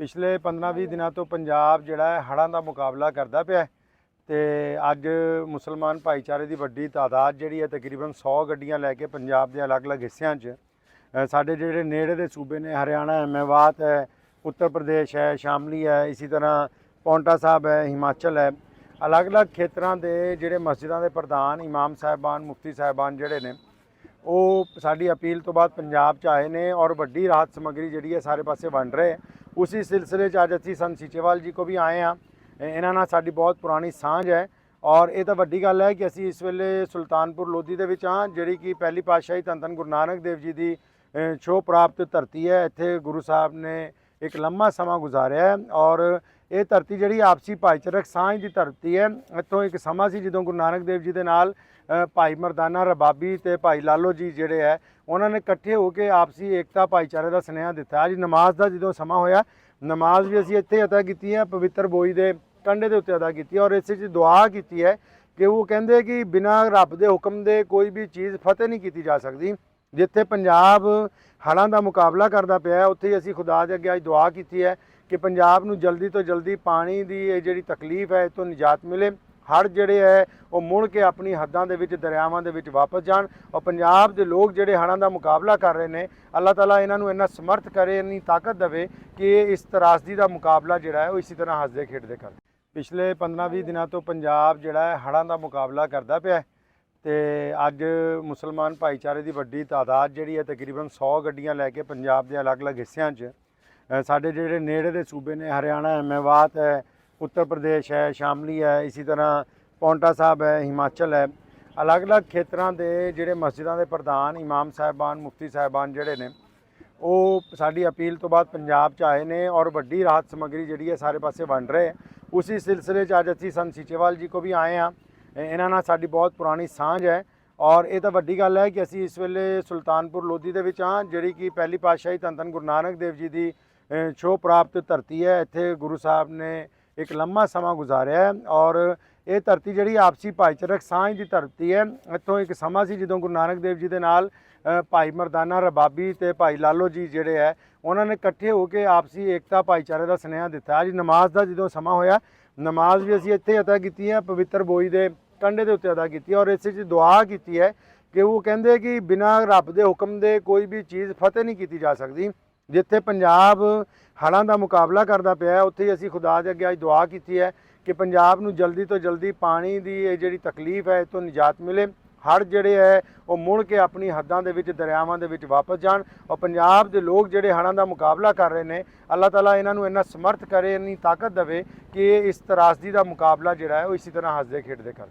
ਪਿਛਲੇ 15-20 ਦਿਨਾਂ ਤੋਂ ਪੰਜਾਬ ਜਿਹੜਾ ਹੈ ਹੜ੍ਹਾਂ ਦਾ ਮੁਕਾਬਲਾ ਕਰਦਾ ਪਿਆ ਹੈ ਤੇ ਅੱਜ ਮੁਸਲਮਾਨ ਭਾਈਚਾਰੇ ਦੀ ਵੱਡੀ ਤਾਦਾਦ ਜਿਹੜੀ ਹੈ ਤਕਰੀਬਨ 100 ਗੱਡੀਆਂ ਲੈ ਕੇ ਪੰਜਾਬ ਦੇ ਅਲੱਗ-ਅਲੱਗ ਹਿੱਸਿਆਂ 'ਚ ਸਾਡੇ ਜਿਹੜੇ ਨੇੜੇ ਦੇ ਸੂਬੇ ਨੇ, ਹਰਿਆਣਾ ਹੈ ਮੇਵਾਤ ਹੈ, ਉੱਤਰ ਪ੍ਰਦੇਸ਼ ਹੈ, ਸ਼ਾਮਲੀ ਹੈ, ਇਸੇ ਤਰ੍ਹਾਂ ਪੌਂਟਾ ਸਾਹਿਬ ਹੈ, ਹਿਮਾਚਲ ਹੈ। ਅਲੱਗ-ਅਲੱਗ ਖੇਤਰਾਂ ਦੇ ਜਿਹੜੇ ਮਸਜਿਦਾਂ ਦੇ ਪ੍ਰਧਾਨ, ਇਮਾਮ ਸਾਹਿਬਾਨ, ਮੁਫਤੀ ਸਾਹਿਬਾਨ ਜਿਹੜੇ ਨੇ, ਉਹ ਸਾਡੀ ਅਪੀਲ ਤੋਂ ਬਾਅਦ ਪੰਜਾਬ 'ਚ ਆਏ ਨੇ ਔਰ ਵੱਡੀ ਰਾਹਤ ਸਮੱਗਰੀ ਜਿਹੜੀ ਹੈ ਸਾਰੇ ਪਾਸੇ ਵੰਡ ਰਹੇ ਉਸੇ ਸਿਲਸਿਲੇ 'ਚ ਅੱਜ ਅਸੀਂ ਸੰਤ ਸੀਚੇਵਾਲ ਜੀ ਕੋ ਵੀ ਆਏ ਆ ਇਹਨਾਂ ਨਾਲ ਸਾਡੀ ਬਹੁਤ ਪੁਰਾਣੀ ਸਾਂਝ ਹੈ ਔਰ ਇਹ ਤਾਂ ਵੱਡੀ ਗੱਲ ਹੈ ਕਿ ਅਸੀਂ ਇਸ ਵੇਲੇ ਸੁਲਤਾਨਪੁਰ ਲੋਧੀ ਦੇ ਵਿੱਚ ਹਾਂ ਜਿਹੜੀ ਕਿ ਪਹਿਲੀ ਪਾਤਸ਼ਾਹੀ ਧੰਨ ਧੰਨ ਗੁਰੂ ਨਾਨਕ ਦੇਵ ਜੀ ਦੀ ਅ, ਪ੍ਰਾਪਤ ਧਰਤੀ ਹੈ ਇੱਥੇ ਗੁਰੂ ਸਾਹਿਬ ਨੇ ਇੱਕ ਲੰਮਾ ਸਮਾਂ ਗੁਜ਼ਾਰਿਆ ਔਰ ਇਹ ਧਰਤੀ ਜਿਹੜੀ ਆਪਸੀ ਭਾਈਚਾਰਕ ਸਾਂਝ ਦੀ ਧਰਤੀ ਹੈ। ਇੱਥੋਂ ਇੱਕ ਸਮਾਂ ਸੀ ਜਦੋਂ ਗੁਰੂ ਨਾਨਕ ਦੇਵ ਜੀ ਦੇ ਨਾਲ ਭਾਈ ਮਰਦਾਨਾ ਰਬਾਬੀ ਤੇ ਭਾਈ ਲਾਲੋ ਜੀ ਜਿਹੜੇ ਹੈ, ਉਹਨਾਂ ਨੇ ਇਕੱਠੇ ਹੋ ਕੇ ਆਪਸੀ ਏਕਤਾ, ਭਾਈਚਾਰੇ ਦਾ ਸੁਨੇਹਾ ਦਿੱਤਾ। ਅੱਜ ਨਮਾਜ਼ ਦਾ ਜਦੋਂ ਸਮਾਂ ਹੋਇਆ, ਨਮਾਜ਼ ਵੀ ਅਸੀਂ ਇੱਥੇ ਅਦਾ ਕੀਤੀ ਹੈ, ਪਵਿੱਤਰ ਬੋਈ ਦੇ ਕੰਢੇ ਦੇ ਉੱਤੇ ਅਦਾ ਕੀਤੀ ਹੈ ਔਰ ਇਸੇ 'ਚ ਦੁਆ ਕੀਤੀ ਹੈ ਕਿ ਉਹ ਕਹਿੰਦੇ ਕਿ ਬਿਨਾਂ ਰੱਬ ਦੇ ਹੁਕਮ ਦੇ ਕੋਈ ਵੀ ਚੀਜ਼ ਫਤਿਹ ਨਹੀਂ ਕੀਤੀ ਜਾ ਸਕਦੀ। ਜਿੱਥੇ ਪੰਜਾਬ ਹੜ੍ਹਾਂ ਦਾ ਮੁਕਾਬਲਾ ਕਰਦਾ ਪਿਆ ਹੈ, ਉੱਥੇ ਹੀ ਅਸੀਂ ਖੁਦਾ ਦੇ ਅੱਗੇ ਅੱਜ ਦੁਆ ਕੀਤੀ ਹੈ ਕਿ ਪੰਜਾਬ ਨੂੰ ਜਲਦੀ ਤੋਂ ਜਲਦੀ ਪਾਣੀ ਦੀ ਇਹ ਜਿਹੜੀ ਤਕਲੀਫ ਹੈ, ਇਹ ਤੋਂ ਨਿਜਾਤ ਮਿਲੇ। ਹੜ੍ਹ ਜਿਹੜੇ ਹੈ, ਉਹ ਮੁੜ ਕੇ ਆਪਣੀ ਹੱਦਾਂ ਦੇ ਵਿੱਚ, ਦਰਿਆਵਾਂ ਦੇ ਵਿੱਚ ਵਾਪਸ ਜਾਣ ਔਰ ਪੰਜਾਬ ਦੇ ਲੋਕ ਜਿਹੜੇ ਹੜ੍ਹਾਂ ਦਾ ਮੁਕਾਬਲਾ ਕਰ ਰਹੇ ਨੇ, ਅੱਲਾਹ ਤਾਲਾ ਇਹਨਾਂ ਨੂੰ ਇੰਨਾ ਸਮਰਥ ਕਰੇ, ਇੰਨੀ ਤਾਕਤ ਦੇਵੇ ਕਿ ਇਸ ਤਰਾਸਦੀ ਦਾ ਮੁਕਾਬਲਾ ਜਿਹੜਾ ਹੈ, ਉਹ ਇਸੇ ਤਰ੍ਹਾਂ ਹੱਸਦੇ ਖੇਡਦੇ ਕਰ ਪਿਛਲੇ 15-20 ਦਿਨਾਂ ਤੋਂ ਪੰਜਾਬ ਜਿਹੜਾ ਹੈ, ਹੜ੍ਹਾਂ ਦਾ ਮੁਕਾਬਲਾ ਕਰਦਾ ਪਿਆ ਹੈ। ਤੇ ਅੱਜ ਮੁਸਲਮਾਨ ਭਾਈਚਾਰੇ ਦੀ ਵੱਡੀ ਤਾਦਾਦ ਜਿਹੜੀ ਹੈ ਤਕਰੀਬਨ 100 ਗੱਡੀਆਂ ਲੈ ਕੇ ਪੰਜਾਬ ਦੇ ਅਲੱਗ-ਅਲੱਗ ਹਿੱਸਿਆਂ 'ਚ ਸਾਡੇ ਜਿਹੜੇ ਨੇੜੇ ਦੇ ਸੂਬੇ ਨੇ, ਹਰਿਆਣਾ ਹੈ ਮੇਵਾਤ ਹੈ, ਉੱਤਰ ਪ੍ਰਦੇਸ਼ ਹੈ, ਸ਼ਾਮਲੀ ਹੈ, ਇਸੇ ਤਰ੍ਹਾਂ ਪੌਂਟਾ ਸਾਹਿਬ ਹੈ, ਹਿਮਾਚਲ ਹੈ ਅਲੱਗ-ਅਲੱਗ ਖੇਤਰਾਂ ਦੇ ਜਿਹੜੇ ਮਸਜਿਦਾਂ ਦੇ ਪ੍ਰਧਾਨ, ਇਮਾਮ ਸਾਹਿਬਾਨ, ਮੁਫਤੀ ਸਾਹਿਬਾਨ ਜਿਹੜੇ ਨੇ, ਉਹ ਸਾਡੀ ਅਪੀਲ ਤੋਂ ਬਾਅਦ ਪੰਜਾਬ 'ਚ ਆਏ ਨੇ ਔਰ ਵੱਡੀ ਰਾਹਤ ਸਮੱਗਰੀ ਜਿਹੜੀ ਹੈ ਸਾਰੇ ਪਾਸੇ ਵੰਡ ਰਹੇ ਹੈ। ਉਸੇ ਸਿਲਸਿਲੇ 'ਚ ਅੱਜ ਅਸੀਂ ਸੰਤ ਸੀਚੇਵਾਲ ਜੀ ਕੋ ਵੀ ਆਏ ਆ ਇਹਨਾਂ ਨਾਲ ਸਾਡੀ ਬਹੁਤ ਪੁਰਾਣੀ ਸਾਂਝ ਹੈ। ਔਰ ਇਹ ਤਾਂ ਵੱਡੀ ਗੱਲ ਹੈ ਕਿ ਅਸੀਂ ਇਸ ਵੇਲੇ ਸੁਲਤਾਨਪੁਰ ਲੋਧੀ ਦੇ ਵਿੱਚ ਹਾਂ ਜਿਹੜੀ ਕਿ ਪਹਿਲੀ ਪਾਤਸ਼ਾਹੀ ਧੰਨ ਧੰਨ ਗੁਰੂ ਨਾਨਕ ਦੇਵ ਜੀ ਦੀ ਅ, ਛੋਹ ਪ੍ਰਾਪਤ ਧਰਤੀ ਹੈ। ਇੱਥੇ ਗੁਰੂ ਸਾਹਿਬ ਨੇ ਇੱਕ ਲੰਮਾ ਸਮਾਂ ਗੁਜ਼ਾਰਿਆ ਔਰ ਇਹ ਧਰਤੀ ਜਿਹੜੀ ਆਪਸੀ ਭਾਈਚਾਰਕ ਸਾਂਝ ਦੀ ਧਰਤੀ ਹੈ। ਇੱਥੋਂ ਇੱਕ ਸਮਾਂ ਸੀ ਜਦੋਂ ਗੁਰੂ ਨਾਨਕ ਦੇਵ ਜੀ ਦੇ ਨਾਲ ਭਾਈ ਮਰਦਾਨਾ ਰਬਾਬੀ ਤੇ ਭਾਈ ਲਾਲੋ ਜੀ ਜਿਹੜੇ ਹੈ ਉਹਨਾਂ ਨੇ ਇਕੱਠੇ ਹੋ ਕੇ ਆਪਸੀ ਏਕਤਾ ਭਾਈਚਾਰੇ ਦਾ ਸੁਨੇਹਾ ਦਿੱਤਾ। ਅੱਜ ਨਮਾਜ਼ ਦਾ ਜਦੋਂ ਸਮਾਂ ਹੋਇਆ ਨਮਾਜ਼ ਵੀ ਅਸੀਂ ਇੱਥੇ ਅਦਾ ਕੀਤੀ ਹੈ ਪਵਿੱਤਰ ਬੋਈ ਦੇ ਕੰਢੇ ਦੇ ਉੱਤੇ ਅਦਾ ਕੀਤੀ ਹੈ ਔਰ ਇਸੇ 'ਚ ਦੁਆ ਕੀਤੀ ਹੈ ਕਿ ਉਹ ਕਹਿੰਦੇ ਕਿ ਬਿਨਾਂ ਰੱਬ ਦੇ ਹੁਕਮ ਦੇ ਕੋਈ ਵੀ ਚੀਜ਼ ਫਤਿਹ ਨਹੀਂ ਕੀਤੀ ਜਾ ਸਕਦੀ, ਜਿੱਥੇ ਪੰਜਾਬ ਹੜ੍ਹਾਂ ਦਾ ਮੁਕਾਬਲਾ ਕਰਦਾ ਪਿਆ ਉੱਥੇ ਹੀ ਅਸੀਂ ਖੁਦਾ ਦੇ ਅੱਗੇ ਅੱਜ ਦੁਆ ਕੀਤੀ ਹੈ ਕਿ ਪੰਜਾਬ ਨੂੰ ਜਲਦੀ ਤੋਂ ਜਲਦੀ ਪਾਣੀ ਦੀ ਇਹ ਜਿਹੜੀ ਤਕਲੀਫ ਹੈ, ਇਹ ਤੋਂ ਨਿਜਾਤ ਮਿਲੇ, ਹੜ੍ਹ ਜਿਹੜੇ ਹੈ, ਉਹ ਮੁੜ ਕੇ ਆਪਣੀ ਹੱਦਾਂ ਦੇ ਵਿੱਚ, ਦਰਿਆਵਾਂ ਦੇ ਵਿੱਚ ਵਾਪਸ ਜਾਣ ਔਰ ਪੰਜਾਬ ਦੇ ਲੋਕ ਜਿਹੜੇ ਹੜ੍ਹਾਂ ਦਾ ਮੁਕਾਬਲਾ ਕਰ ਰਹੇ ਨੇ, ਅੱਲਾਹ ਤਾਲਾ ਇਹਨਾਂ ਨੂੰ ਇੰਨਾ ਸਮਰਥ ਕਰੇ, ਇੰਨੀ ਤਾਕਤ ਦੇਵੇ ਕਿ ਇਹ ਇਸ ਤਰਾਸਦੀ ਦਾ ਮੁਕਾਬਲਾ ਜਿਹੜਾ ਹੈ, ਉਹ ਇਸੇ ਤਰ੍ਹਾਂ ਹੱਸਦੇ ਖੇਡਦੇ ਕਰਨ